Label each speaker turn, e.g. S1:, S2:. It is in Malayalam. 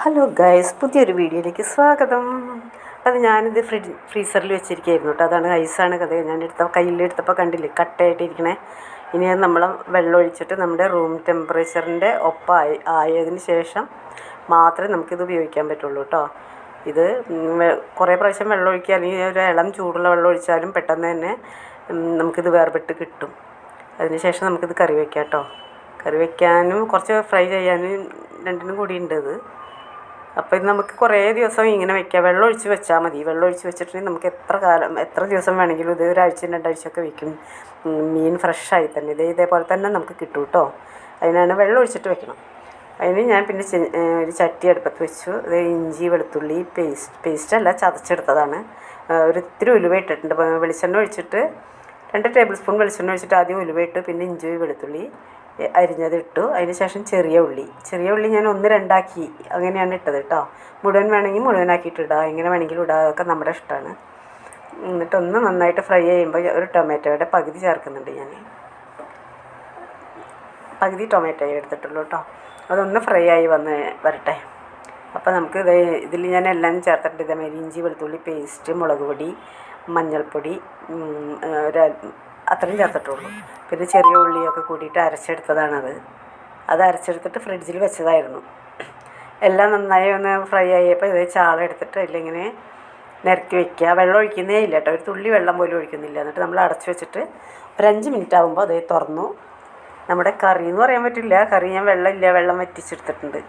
S1: ഹലോ ഗൈസ് പുതിയൊരു വീഡിയോയിലേക്ക് സ്വാഗതം. അത് ഞാനിത് ഫ്രിഡ്ജ് ഫ്രീസറിൽ വെച്ചിരിക്കുകയായിരുന്നു കേട്ടോ. അതാണ് ഐസാണ് കഥ. ഞാൻ എടുത്ത കയ്യിലെടുത്തപ്പോൾ കണ്ടില്ലേ? കട്ടയായിട്ടിരിക്കണേ ഇനി അത് നമ്മൾ വെള്ളം ഒഴിച്ചിട്ട് നമ്മുടെ റൂം ടെമ്പറേച്ചറിന്റെ ഒപ്പായി ആയി ആയതിന് ശേഷം മാത്രമേ നമുക്കിത് ഉപയോഗിക്കാൻ പറ്റുള്ളൂ കേട്ടോ. ഇത് കുറേ പ്രാവശ്യം വെള്ളം ഒഴിക്കുക അല്ലെങ്കിൽ ഒരു ഇളം ചൂടുള്ള വെള്ളം ഒഴിച്ചാലും പെട്ടെന്ന് തന്നെ നമുക്കിത് വേർപെട്ട് കിട്ടും. അതിന് ശേഷം നമുക്കിത് കറി വെക്കാം കേട്ടോ. കറി വെക്കാനും കുറച്ച് ഫ്രൈ ചെയ്യാനും രണ്ടിനും കൂടി ഉണ്ട് ഇത്. അപ്പോൾ ഇത് നമുക്ക് കുറേ ദിവസം ഇങ്ങനെ വെക്കാം. വെള്ളം ഒഴിച്ച് വെച്ചാൽ മതി. വെള്ളം ഒഴിച്ച് വെച്ചിട്ടുണ്ടെങ്കിൽ നമുക്ക് എത്ര കാലം എത്ര ദിവസം വേണമെങ്കിലും ഇത് ഒരാഴ്ച രണ്ടാഴ്ചയൊക്കെ വെക്കും. മീൻ ഫ്രഷായി തന്നെ. ഇത് ഇതേപോലെ തന്നെ നമുക്ക് കിട്ടും കേട്ടോ അതിനാണ് വെള്ളം ഒഴിച്ചിട്ട് വെക്കണം. അതിന് ഞാൻ പിന്നെ ഒരു ചട്ടി അടുപ്പത്ത് വെച്ചു. ഇത് ഇഞ്ചി വെളുത്തുള്ളി പേസ്റ്റ് പേസ്റ്റ് അല്ല ചതച്ചെടുത്തതാണ്. ഒരു ഇത്തിരി ഉലുവ ഇട്ടിട്ടുണ്ട്. വെളിച്ചെണ്ണ ഒഴിച്ചിട്ട് രണ്ട് ടേബിൾ സ്പൂൺ വെളിച്ചെണ്ണ ഒഴിച്ചിട്ട് ആദ്യം ഉലുവ ഇട്ട് പിന്നെ ഇഞ്ചി വെളുത്തുള്ളി എ, അരിഞ്ഞത് ഇട്ടു. അതിന് ശേഷം ചെറിയ ഉള്ളി. ചെറിയ ഉള്ളി ഞാൻ ഒന്ന് രണ്ടാക്കി. അങ്ങനെയാണ് ഇട്ടത് കേട്ടോ മുഴുവൻ വേണമെങ്കിൽ മുഴുവനാക്കിയിട്ട് എങ്ങനെ വേണമെങ്കിലും ഇടാം. അതൊക്കെ നമ്മുടെ ഇഷ്ടമാണ് എന്നിട്ടൊന്ന് നന്നായിട്ട് ഫ്രൈ ചെയ്യുമ്പോൾ ഒരു ടൊമാറ്റോയുടെ പകുതി ചേർക്കുന്നുണ്ട് ഞാൻ. പകുതി ടൊമാറ്റോ എടുത്തിട്ടുള്ളൂ കേട്ടോ അതൊന്ന് ഫ്രൈ ആയി വന്ന് വരട്ടെ. അപ്പോൾ നമുക്ക് ഇത് ഇതിൽ ഞാൻ എല്ലാം ചേർത്തിട്ടുണ്ട്. ഇതേമാതിരി ഇഞ്ചി വെളുത്തുള്ളി പേസ്റ്റ് മുളക് പൊടി മഞ്ഞൾപ്പൊടി ഒരു അത്രയും ചേർത്തിട്ടുള്ളൂ. പിന്നെ ചെറിയ ഉള്ളിയൊക്കെ കൂടിയിട്ട് അരച്ചെടുത്തതാണത്. അത് അരച്ചെടുത്തിട്ട് ഫ്രിഡ്ജിൽ വെച്ചതായിരുന്നു. എല്ലാം നന്നായി ഒന്ന് ഫ്രൈ ആയപ്പോൾ ഇത് ചാള എടുത്തിട്ട് അതിലിങ്ങനെ നിരത്തി വെക്കുക. വെള്ളം ഒഴിക്കുന്നേ ഇല്ല കേട്ടോ. ഒരു തുള്ളി വെള്ളം പോലും ഒഴിക്കുന്നില്ല. എന്നിട്ട് നമ്മൾ അടച്ചു വെച്ചിട്ട് ഒരു അഞ്ച് മിനിറ്റ് ആകുമ്പോൾ അതേ തുറന്നു. നമ്മുടെ കറി എന്ന് പറയാൻ പറ്റില്ല. കറി ഞാൻ വെള്ളം ഇല്ല വെള്ളം വറ്റിച്ചെടുത്തിട്ടുണ്ട്.